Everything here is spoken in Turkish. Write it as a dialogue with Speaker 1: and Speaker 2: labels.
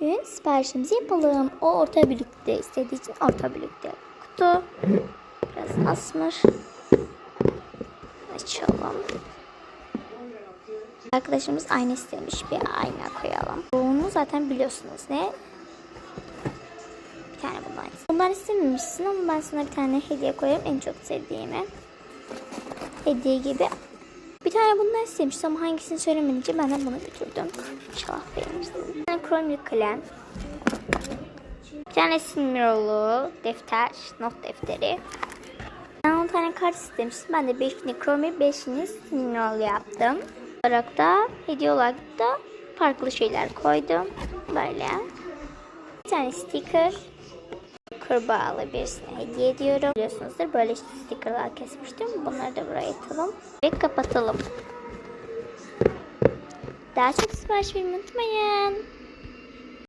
Speaker 1: Bugün siparişimizi yapalım. O orta birlikte istediği için orta birlikte kutu. Biraz asmır. Açalım. Arkadaşımız ayna istemiş. Bir ayna koyalım. Bunu zaten biliyorsunuz ne? Bir tane bundan. Bundan istememişsin ama ben sana bir tane hediye koyarım. En çok sevdiğimi. Hediye gibi. Bir tane bundan istemiştim ama hangisini söylemeyince ben de bunu götürdüm. İnşallah beğenirsiniz. Bir tane kromik kalem. Bir tane sinmirolu defter, not defteri. Ben 10 tane kart istemiştim. Ben de 5'ini kromi, 5'ini sinmirolu yaptım. Olarak da hediye olarak da farklı şeyler koydum. Böyle. Bir tane sticker. Kurbağalı birisine hediye ediyorum. Biliyorsunuzdur böyle stickerlar kesmiştim. Bunları da buraya atalım. Ve kapatalım. Daha çok sipariş vermeyi unutmayın.